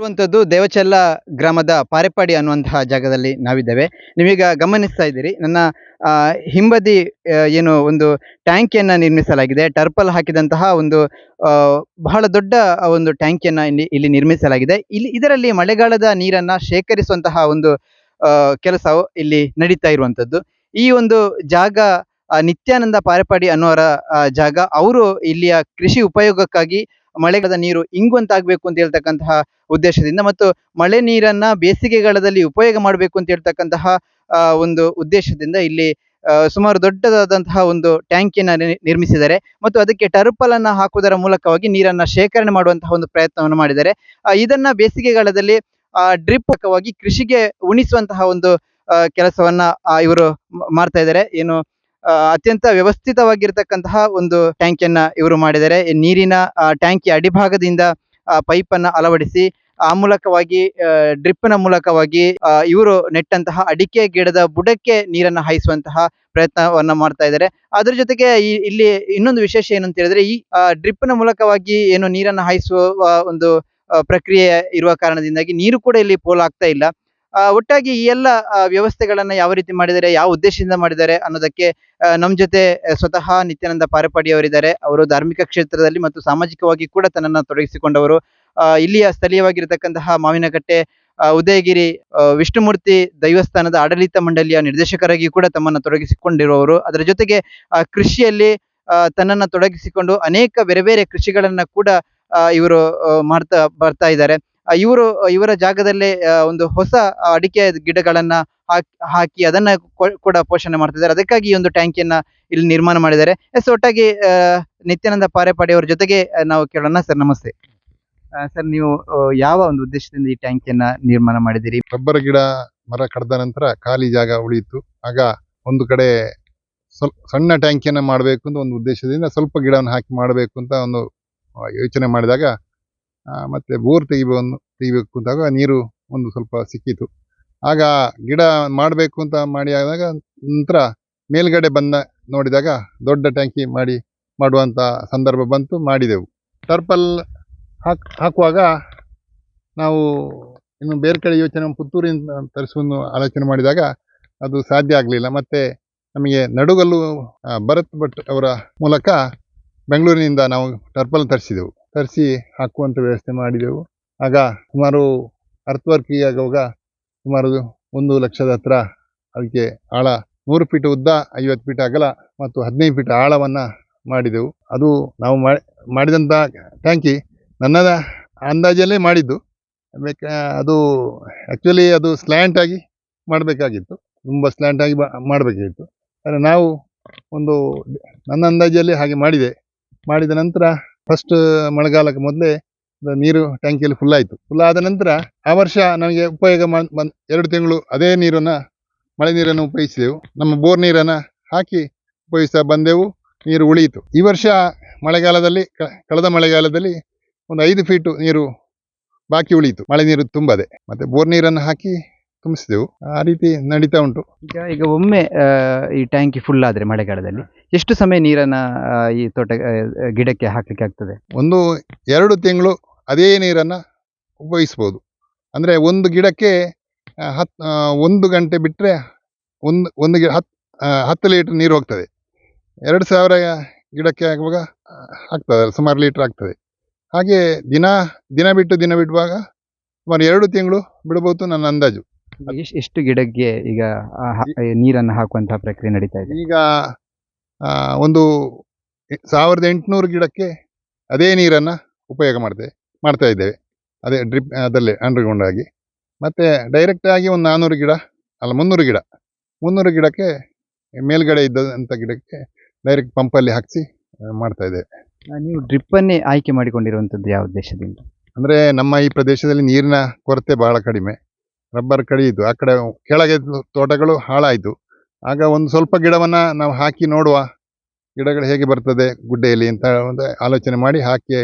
ಇರುವಂತದ್ದು ದೇವಚಲ್ಲ ಗ್ರಾಮದ ಪಾರೆಪಾಡಿ ಅನ್ನುವಂತಹ ಜಾಗದಲ್ಲಿ ನಾವಿದ್ದೇವೆ. ನೀವೀಗ ಗಮನಿಸ್ತಾ ಇದ್ದೀರಿ, ನನ್ನ ಹಿಂಬದಿ ಏನು ಒಂದು ಟ್ಯಾಂಕಿಯನ್ನು ನಿರ್ಮಿಸಲಾಗಿದೆ. ಟರ್ಪಲ್ ಹಾಕಿದಂತಹ ಒಂದು ಬಹಳ ದೊಡ್ಡ ಒಂದು ಟ್ಯಾಂಕಿಯನ್ನು ಇಲ್ಲಿ ಇಲ್ಲಿ ನಿರ್ಮಿಸಲಾಗಿದೆ. ಇಲ್ಲಿ, ಇದರಲ್ಲಿ ಮಳೆಗಾಲದ ನೀರನ್ನು ಶೇಖರಿಸುವಂತಹ ಒಂದು ಕೆಲಸವು ಇಲ್ಲಿ ನಡೀತಾ ಇರುವಂಥದ್ದು. ಈ ಒಂದು ಜಾಗ ನಿತ್ಯಾನಂದ ಪಾರೆಪಾಡಿ ಅನ್ನೋರ ಜಾಗ, ಅವರು ಇಲ್ಲಿಯ ಕೃಷಿ ಉಪಯೋಗಕ್ಕಾಗಿ ಮಳೆಗಾಲದ ನೀರು ಇಂಗುವಂತಾಗಬೇಕು ಅಂತ ಹೇಳ್ತಕ್ಕಂತಹ ಉದ್ದೇಶದಿಂದ ಮತ್ತು ಮಳೆ ನೀರನ್ನ ಬೇಸಿಗೆಗಾಲದಲ್ಲಿ ಉಪಯೋಗ ಮಾಡಬೇಕು ಅಂತ ಹೇಳ್ತಕ್ಕಂತಹ ಒಂದು ಉದ್ದೇಶದಿಂದ ಇಲ್ಲಿ ಸುಮಾರು ದೊಡ್ಡದಾದಂತಹ ಒಂದು ಟ್ಯಾಂಕಿನ ನಿರ್ಮಿಸಿದ್ದಾರೆ. ಮತ್ತು ಅದಕ್ಕೆ ಟರ್ಪಲ್ ಅನ್ನ ಹಾಕುವುದರ ಮೂಲಕವಾಗಿ ನೀರನ್ನ ಶೇಖರಣೆ ಮಾಡುವಂತಹ ಒಂದು ಪ್ರಯತ್ನವನ್ನು ಮಾಡಿದ್ದಾರೆ. ಇದನ್ನ ಬೇಸಿಗೆಗಾಲದಲ್ಲಿ ಡ್ರಿಪ್ ಕೃಷಿಗೆ ಉಣಿಸುವಂತಹ ಒಂದು ಕೆಲಸವನ್ನ ಇವರು ಮಾಡ್ತಾ ಇದ್ದಾರೆ. ಏನು ಅತ್ಯಂತ ವ್ಯವಸ್ಥಿತವಾಗಿರ್ತಕ್ಕಂತಹ ಒಂದು ಟ್ಯಾಂಕಿಯನ್ನ ಇವರು ಮಾಡಿದ್ದಾರೆ. ನೀರಿನ ಟ್ಯಾಂಕಿ ಅಡಿಭಾಗದಿಂದ ಪೈಪ್ ಅನ್ನ ಅಳವಡಿಸಿ ಆ ಮೂಲಕವಾಗಿ ಡ್ರಿಪ್ನ ಮೂಲಕವಾಗಿ ಆ, ಇವರು ನೆಟ್ಟಂತಹ ಅಡಿಕೆ ಗಿಡದ ಬುಡಕ್ಕೆ ನೀರನ್ನ ಹಾಯಿಸುವಂತಹ ಪ್ರಯತ್ನವನ್ನ ಮಾಡ್ತಾ ಇದ್ದಾರೆ. ಅದ್ರ ಜೊತೆಗೆ ಇಲ್ಲಿ ಇನ್ನೊಂದು ವಿಶೇಷ ಏನಂತ ಹೇಳಿದ್ರೆ ಈ ಡ್ರಿಪ್ನ ಮೂಲಕವಾಗಿ ಏನು ನೀರನ್ನ ಹಾಯಿಸುವ ಒಂದು ಪ್ರಕ್ರಿಯೆ ಇರುವ ಕಾರಣದಿಂದಾಗಿ ನೀರು ಕೂಡ ಇಲ್ಲಿ ಪೋಲಾಗ್ತಾ ಇಲ್ಲ. ಒಟ್ಟಾಗಿ ಈ ಎಲ್ಲ ವ್ಯವಸ್ಥೆಗಳನ್ನು ಯಾವ ರೀತಿ ಮಾಡಿದ್ದಾರೆ, ಯಾವ ಉದ್ದೇಶದಿಂದ ಮಾಡಿದ್ದಾರೆ ಅನ್ನೋದಕ್ಕೆ ನಮ್ಮ ನಮ್ ಜೊತೆ ಸ್ವತಃ ನಿತ್ಯಾನಂದ ಪಾರಪಾಡಿ ಅವರಿದ್ದಾರೆ. ಅವರು ಧಾರ್ಮಿಕ ಕ್ಷೇತ್ರದಲ್ಲಿ ಮತ್ತು ಸಾಮಾಜಿಕವಾಗಿ ಕೂಡ ತನ್ನನ್ನು ತೊಡಗಿಸಿಕೊಂಡವರು. ಇಲ್ಲಿಯ ಸ್ಥಳೀಯವಾಗಿರತಕ್ಕಂತಹ ಮಾವಿನಕಟ್ಟೆ ಉದಯಗಿರಿ ವಿಷ್ಣುಮೂರ್ತಿ ದೈವಸ್ಥಾನದ ಆಡಳಿತ ಮಂಡಳಿಯ ನಿರ್ದೇಶಕರಾಗಿ ಕೂಡ ತಮ್ಮನ್ನ ತೊಡಗಿಸಿಕೊಂಡಿರುವವರು. ಅದರ ಜೊತೆಗೆ ಕೃಷಿಯಲ್ಲಿ ತನ್ನನ್ನು ತೊಡಗಿಸಿಕೊಂಡು ಅನೇಕ ಬೇರೆ ಬೇರೆ ಕೃಷಿಗಳನ್ನ ಕೂಡ ಇವರು ಮಾಡ್ತಾ ಬರ್ತಾ ಇದ್ದಾರೆ. ಇವರು, ಇವರ ಜಾಗದಲ್ಲೇ ಒಂದು ಹೊಸ ಅಡಿಕೆ ಗಿಡಗಳನ್ನ ಹಾಕಿ ಅದನ್ನ ಕೂಡ ಪೋಷಣೆ ಮಾಡ್ತಿದ್ದಾರೆ. ಅದಕ್ಕಾಗಿ ಈ ಒಂದು ಟ್ಯಾಂಕಿಯನ್ನ ಇಲ್ಲಿ ನಿರ್ಮಾಣ ಮಾಡಿದ್ದಾರೆ. ಎಸ್, ಒಟ್ಟಾಗಿ ನಿತ್ಯಾನಂದ ಪಾರೆಪಾಡಿ ಅವರ ಜೊತೆಗೆ ನಾವು ಕೇಳೋಣ. ಸರ್, ನಮಸ್ತೆ. ಸರ್, ನೀವು ಯಾವ ಒಂದು ಉದ್ದೇಶದಿಂದ ಈ ಟ್ಯಾಂಕಿಯನ್ನ ನಿರ್ಮಾಣ ಮಾಡಿದಿರಿ ರಬ್ಬರ್ ಗಿಡ ಮರ ಕಡ್ದ ನಂತರ ಖಾಲಿ ಜಾಗ ಉಳಿಯಿತು. ಆಗ ಒಂದು ಕಡೆ ಸಣ್ಣ ಟ್ಯಾಂಕಿಯನ್ನು ಮಾಡಬೇಕು ಅಂತ ಒಂದು ಉದ್ದೇಶದಿಂದ ಸ್ವಲ್ಪ ಗಿಡವನ್ನು ಹಾಕಿ ಮಾಡಬೇಕು ಅಂತ ಒಂದು ಯೋಚನೆ ಮಾಡಿದಾಗ ಮತ್ತೆ ಬೋರ್ ತೆಗಿಬೇಕು ತೆಗಿಬೇಕು ಅಂತಾಗ ನೀರು ಒಂದು ಸ್ವಲ್ಪ ಸಿಕ್ಕಿತು. ಆಗ ಗಿಡ ಮಾಡಬೇಕು ಅಂತ ಮಾಡಿ ಆದಾಗ ನಂತರ ಮೇಲ್ಗಡೆ ಬಂದ ನೋಡಿದಾಗ ದೊಡ್ಡ ಟ್ಯಾಂಕಿ ಮಾಡಿ, ಮಾಡುವಂತ ಸಂದರ್ಭ ಬಂತು, ಮಾಡಿದೆವು. ಟರ್ಪಲ್ ಹಾಕ್, ಹಾಕುವಾಗ ನಾವು ಇನ್ನು ಬೇರೆ ಕಡೆ ಯೋಚನೆ ಪುತ್ತೂರಿಂದ ತರಿಸುವ ಆಲೋಚನೆ ಮಾಡಿದಾಗ ಅದು ಸಾಧ್ಯ ಆಗಲಿಲ್ಲ. ಮತ್ತೆ ನಮಗೆ ನಡುಗಲ್ಲು ಭರತ್ ಭಟ್ ಅವರ ಮೂಲಕ ಬೆಂಗಳೂರಿನಿಂದ ನಾವು ಟರ್ಪಲ್ ತರಿಸಿದೆವು. ತರಿಸಿ ಹಾಕುವಂಥ ವ್ಯವಸ್ಥೆ ಮಾಡಿದೆವು. ಆಗ ಸುಮಾರು ಅರ್ತ್ ವರ್ಕಿಗೆ ಆಗುವಾಗ ಸುಮಾರು ಒಂದು ಲಕ್ಷದ ಹತ್ರ ಅದಕ್ಕೆ ಆಳ ನೂರು ಫೀಟ್ ಉದ್ದ, ಐವತ್ತು ಫೀಟ್ ಅಗಲ ಮತ್ತು ಹದಿನೈದು ಫೀಟ್ ಆಳವನ್ನು ಮಾಡಿದೆವು. ಅದು ನಾವು ಮಾಡಿ ಮಾಡಿದಂಥ ಟ್ಯಾಂಕಿ ನನ್ನದ ಅಂದಾಜಲ್ಲೇ ಮಾಡಿದ್ದು. ಅದು ಆ್ಯಕ್ಚುಲಿ ಅದು ಸ್ಲ್ಯಾಂಟ್ ಆಗಿ ಮಾಡಬೇಕಾಗಿತ್ತು. ತುಂಬ ಸ್ಲ್ಯಾಂಟ್ ಆಗಿ ಮಾಡಬೇಕಾಗಿತ್ತು. ಆದರೆ ನಾವು ಒಂದು, ನನ್ನ ಅಂದಾಜಲ್ಲಿ ಹಾಗೆ ಮಾಡಿದೆ. ಮಾಡಿದ ನಂತರ ಫಸ್ಟ್ ಮಳೆಗಾಲಕ್ಕೆ ಮೊದಲೇ ನೀರು ಟ್ಯಾಂಕಿಯಲ್ಲಿ ಫುಲ್ ಆಯಿತು. ಫುಲ್ ಆದ ನಂತರ ಆ ವರ್ಷ ನಮಗೆ ಉಪಯೋಗ ಎರಡು ತಿಂಗಳು ಅದೇ ನೀರನ್ನು, ಮಳೆ ನೀರನ್ನು ಉಪಯೋಗಿಸಿದೆವು. ನಮ್ಮ ಬೋರ್ ನೀರನ್ನು ಹಾಕಿ ಉಪಯೋಗಿಸ್ತಾ ಬಂದೆವು. ನೀರು ಉಳಿಯಿತು. ಈ ವರ್ಷ ಮಳೆಗಾಲದಲ್ಲಿ ಕಳೆದ ಮಳೆಗಾಲದಲ್ಲಿ ಒಂದು ಐದು ಫೀಟು ನೀರು ಬಾಕಿ ಉಳಿಯಿತು. ಮಳೆ ನೀರು ತುಂಬದೆ. ಮತ್ತು ಬೋರ್ ನೀರನ್ನು ಹಾಕಿ ತುಂಬಿಸಿದೆವು. ಆ ರೀತಿ ನಡೀತಾ ಉಂಟು. ಈಗ ಈಗ ಒಮ್ಮೆ ಆ, ಈ ಟ್ಯಾಂಕಿ ಫುಲ್ ಆದ್ರೆ ಮಳೆಗಾಲದಲ್ಲಿ ಎಷ್ಟು ಸಮಯ ನೀರನ್ನ ಆ, ಈ ತೋಟ ಆ, ಗಿಡಕ್ಕೆ ಹಾಕಲಿಕ್ಕೆ ಆಗ್ತದೆ? ಒಂದು ಎರಡು ತಿಂಗಳು ಅದೇ ನೀರನ್ನು ಉಪಯೋಗಿಸ್ಬೋದು. ಅಂದರೆ ಒಂದು ಗಿಡಕ್ಕೆ ಆ, ಹತ್ ಆ, ಒಂದು ಗಂಟೆ ಬಿಟ್ಟರೆ ಒಂದು ಒಂದು ಗಿಡ ಹತ್ತು ಹತ್ತು ಲೀಟ್ರ್ ನೀರು ಹೋಗ್ತದೆ. ಎರಡು ಸಾವಿರ ಗಿಡಕ್ಕೆ ಆಗುವಾಗ ಆ, ಆಗ್ತದೆ ಸುಮಾರು ಲೀಟ್ರ್ ಆಗ್ತದೆ. ಹಾಗೆ ದಿನ ದಿನ ಬಿಟ್ಟು ದಿನ ಬಿಡುವಾಗ ಸುಮಾರು ಎರಡು ತಿಂಗಳು ಬಿಡ್ಬೋದು ನನ್ನ ಅಂದಾಜು. ಎಷ್ಟ್- ಗಿಡಕ್ಕೆ ಈಗ ನೀರನ್ನು ಹಾಕುವಂತಹ ಪ್ರಕ್ರಿಯೆ ನಡೀತಾ ಇದೆ? ಈಗ ಒಂದು ಸಾವಿರದ ಎಂಟುನೂರು ಗಿಡಕ್ಕೆ ಅದೇ ನೀರನ್ನು ಉಪಯೋಗ ಮಾಡ್ತೇವೆ ಮಾಡ್ತಾ ಇದ್ದೇವೆ. ಅದೇ ಡ್ರಿಪ್ ಅದಲ್ಲೇ ಅಂಡರ್ಗ್ರೌಂಡ್ ಆಗಿ. ಮತ್ತು ಡೈರೆಕ್ಟ್ ಆಗಿ ಒಂದು ನಾನ್ನೂರು ಗಿಡ ಅಲ್ಲ ಮುನ್ನೂರು ಗಿಡ ಮುನ್ನೂರು ಗಿಡಕ್ಕೆ ಮೇಲ್ಗಡೆ ಇದ್ದಂಥ ಗಿಡಕ್ಕೆ ಡೈರೆಕ್ಟ್ ಪಂಪಲ್ಲಿ ಹಾಕಿಸಿ ಮಾಡ್ತಾ ಇದ್ದೇವೆ. ನೀವು ಡ್ರಿಪ್ಪನ್ನೇ ಆಯ್ಕೆ ಮಾಡಿಕೊಂಡಿರುವಂಥದ್ದು ಯಾವ ಉದ್ದೇಶದಿಂದ? ಅಂದರೆ ನಮ್ಮ ಈ ಪ್ರದೇಶದಲ್ಲಿ ನೀರಿನ ಕೊರತೆ ಬಹಳ ಕಡಿಮೆ. ರಬ್ಬರ್ ಕಡಿಯಿತು. ಆ ಕಡೆ ಕೆಳಗೆ ತೋಟಗಳು ಹಾಳಾಯಿತು. ಆಗ ಒಂದು ಸ್ವಲ್ಪ ಗಿಡವನ್ನು ನಾವು ಹಾಕಿ ನೋಡುವ ಗಿಡಗಳು ಹೇಗೆ ಬರ್ತದೆ ಗುಡ್ಡೆಯಲ್ಲಿ ಅಂತ ಒಂದು ಆಲೋಚನೆ ಮಾಡಿ ಹಾಕಿ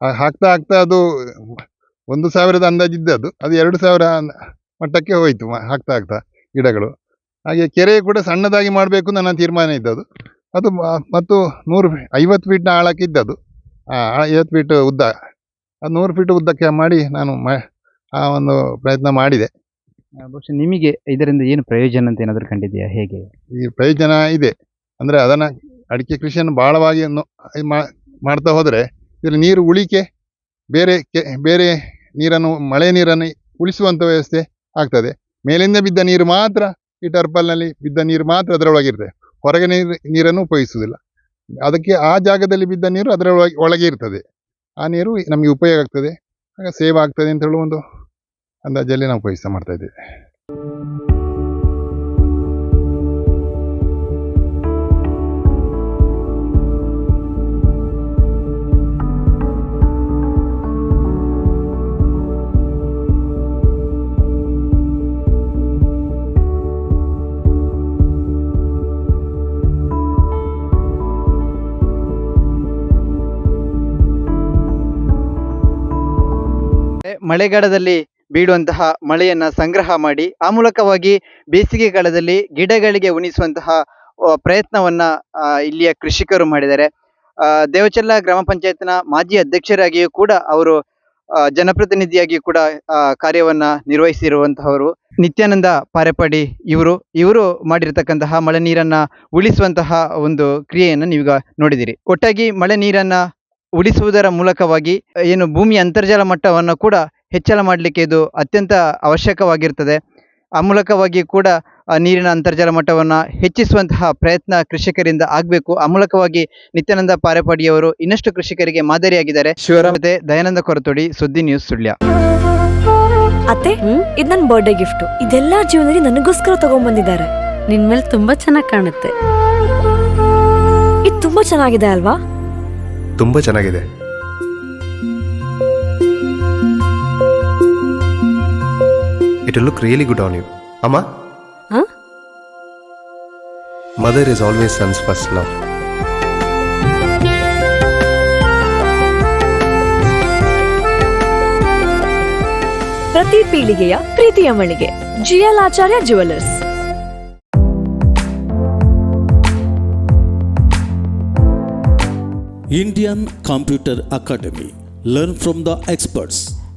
ಹಾಕ್ತಾ ಹಾಕ್ತಾ ಅದು ಒಂದು ಸಾವಿರದ ಅಂದಾಜಿದ್ದೆ ಅದು. ಎರಡು ಸಾವಿರ ಮಟ್ಟಕ್ಕೆ ಹೋಯಿತು ಹಾಕ್ತಾ ಹಾಕ್ತಾ ಗಿಡಗಳು. ಹಾಗೆ ಕೆರೆ ಕೂಡ ಸಣ್ಣದಾಗಿ ಮಾಡಬೇಕು ನನ್ನ ತೀರ್ಮಾನ ಇದ್ದದು ಅದು. ಮತ್ತು ನೂರು ಐವತ್ತು ಫೀಟ್ನ ಆಳಕ್ಕೆ ಇದ್ದದು ಐವತ್ತು ಫೀಟ್ ಉದ್ದ ಅದು ನೂರು ಫೀಟ್ ಉದ್ದಕ್ಕೆ ಮಾಡಿ ನಾನು ಮ ಆ ಒಂದು ಪ್ರಯತ್ನ ಮಾಡಿದೆ. ಬಹುಶಃ ನಿಮಗೆ ಇದರಿಂದ ಏನು ಪ್ರಯೋಜನ ಅಂತ ಏನಾದರೂ ಕಂಡಿದೆಯಾ ಹೇಗೆ? ಈ ಪ್ರಯೋಜನ ಇದೆ. ಅಂದರೆ ಅದನ್ನು ಅಡಿಕೆ ಕೃಷಿಯನ್ನು ಭಾಳವಾಗಿ ನು- ಇದ್ ಮಾ- ಮಾಡ್ತಾ ಹೋದರೆ ಇದರ ನೀರು ಉಳಿಕೆ ಬೇರೆ ಕೆ ಬೇರೆ ನೀರನ್ನು ಮಳೆ ನೀರನ್ನು ಉಳಿಸುವಂಥ ವ್ಯವಸ್ಥೆ ಆಗ್ತದೆ. ಮೇಲಿಂದ ಬಿದ್ದ ನೀರು ಮಾತ್ರ ಈ ಟರ್ಪಲ್ನಲ್ಲಿ ಬಿದ್ದ ನೀರು ಮಾತ್ರ ಅದರೊಳಗಿರ್ತದೆ. ಹೊರಗೆ ನೀರು ನೀರನ್ನು ಉಪಯೋಗಿಸುವುದಿಲ್ಲ. ಅದಕ್ಕೆ ಆ ಜಾಗದಲ್ಲಿ ಬಿದ್ದ ನೀರು ಅದರೊಳಗೆ ಒಳಗೆ ಒಳಗೆ ಇರ್ತದೆ. ಆ ನೀರು ನಮಗೆ ಉಪಯೋಗ ಆಗ್ತದೆ. ಆಗ ಸೇವ್ ಆಗ್ತದೆ ಅಂತ ಹೇಳುವ ಒಂದು ಅಂದಾಜಲ್ಲಿ ನಾವು ಉಪಯೋಗಿಸ್ತಾ ಮಾಡ್ತಾ ಇದ್ದೀವಿ. ಮಳೆಗಾಲದಲ್ಲಿ ಬೀಳುವಂತಹ ಮಳೆಯನ್ನ ಸಂಗ್ರಹ ಮಾಡಿ, ಆ ಮೂಲಕವಾಗಿ ಬೇಸಿಗೆ ಕಾಲದಲ್ಲಿ ಗಿಡಗಳಿಗೆ ಉಣಿಸುವಂತಹ ಪ್ರಯತ್ನವನ್ನ ಇಲ್ಲಿಯ ಕೃಷಿಕರು ಮಾಡಿದ್ದಾರೆ. ದೇವಚಲ್ಲ ಗ್ರಾಮ ಪಂಚಾಯತ್ನ ಮಾಜಿ ಅಧ್ಯಕ್ಷರಾಗಿಯೂ ಕೂಡ ಅವರು ಜನಪ್ರತಿನಿಧಿಯಾಗಿ ಕೂಡ ಕಾರ್ಯವನ್ನ ನಿರ್ವಹಿಸಿರುವಂತಹವರು. ನಿತ್ಯಾನಂದ ಪಾರೆಪಾಡಿ ಇವರು ಇವರು ಮಾಡಿರತಕ್ಕಂತಹ ಮಳೆ ನೀರನ್ನ ಉಳಿಸುವಂತಹ ಒಂದು ಕ್ರಿಯೆಯನ್ನು ನೀವೀಗ ನೋಡಿದಿರಿ. ಒಟ್ಟಾಗಿ ಮಳೆ ನೀರನ್ನ ಉಳಿಸುವುದರ ಮೂಲಕವಾಗಿ ಏನು ಭೂಮಿಯ ಅಂತರ್ಜಲ ಮಟ್ಟವನ್ನು ಕೂಡ ಹೆಚ್ಚಳ ಮಾಡಲಿಕ್ಕೆ ಇದು ಅತ್ಯಂತ ಅವಶ್ಯಕವಾಗಿರ್ತದೆ. ಆ ಮೂಲಕವಾಗಿ ಕೂಡ ನೀರಿನ ಅಂತರ್ಜಲ ಮಟ್ಟವನ್ನು ಹೆಚ್ಚಿಸುವಂತಹ ಪ್ರಯತ್ನ ಕೃಷಿಕರಿಂದ ಆಗಬೇಕು. ಆ ಮೂಲಕವಾಗಿ ನಿತ್ಯಾನಂದ ಪಾರೆಪಾಡಿಯವರು ಇನ್ನಷ್ಟು ಕೃಷಿಕರಿಗೆ ಮಾದರಿಯಾಗಿದ್ದಾರೆ. ಶಿವರಾಮತೆ ಮತ್ತೆ ದಯಾನಂದ ಕೊರತೊಡಿ ಸುದ್ದಿ ನ್ಯೂಸ್ ಸುಳ್ಯ. ಅತ್ತೆ ಇದು ನನ್ನ ಬರ್ಡೇ ಗಿಫ್ಟ್ ಇದೆಲ್ಲ ಜೀವನದಲ್ಲಿ ನನಗೋಸ್ಕರ ತಗೊಂಡ್ಬಂದಿದ್ದಾರೆ ನಿನ್ ಮೇಲೆ ತುಂಬಾ ಚೆನ್ನಾಗಿ ಕಾಣುತ್ತೆ. ಇದು ತುಂಬಾ ಚೆನ್ನಾಗಿದೆ ಅಲ್ವಾ? ತುಂಬಾ ಚೆನ್ನಾಗಿದೆ. It look really good on you ಅಮ್ಮ Huh? Mother is always sons first love ಪ್ರತಿ ಪೀಳಿಗೆಯ ಪ್ರೀತಿಯ ಮಳಿಗೆ GL Acharya jewellers Indian computer academy learn from the experts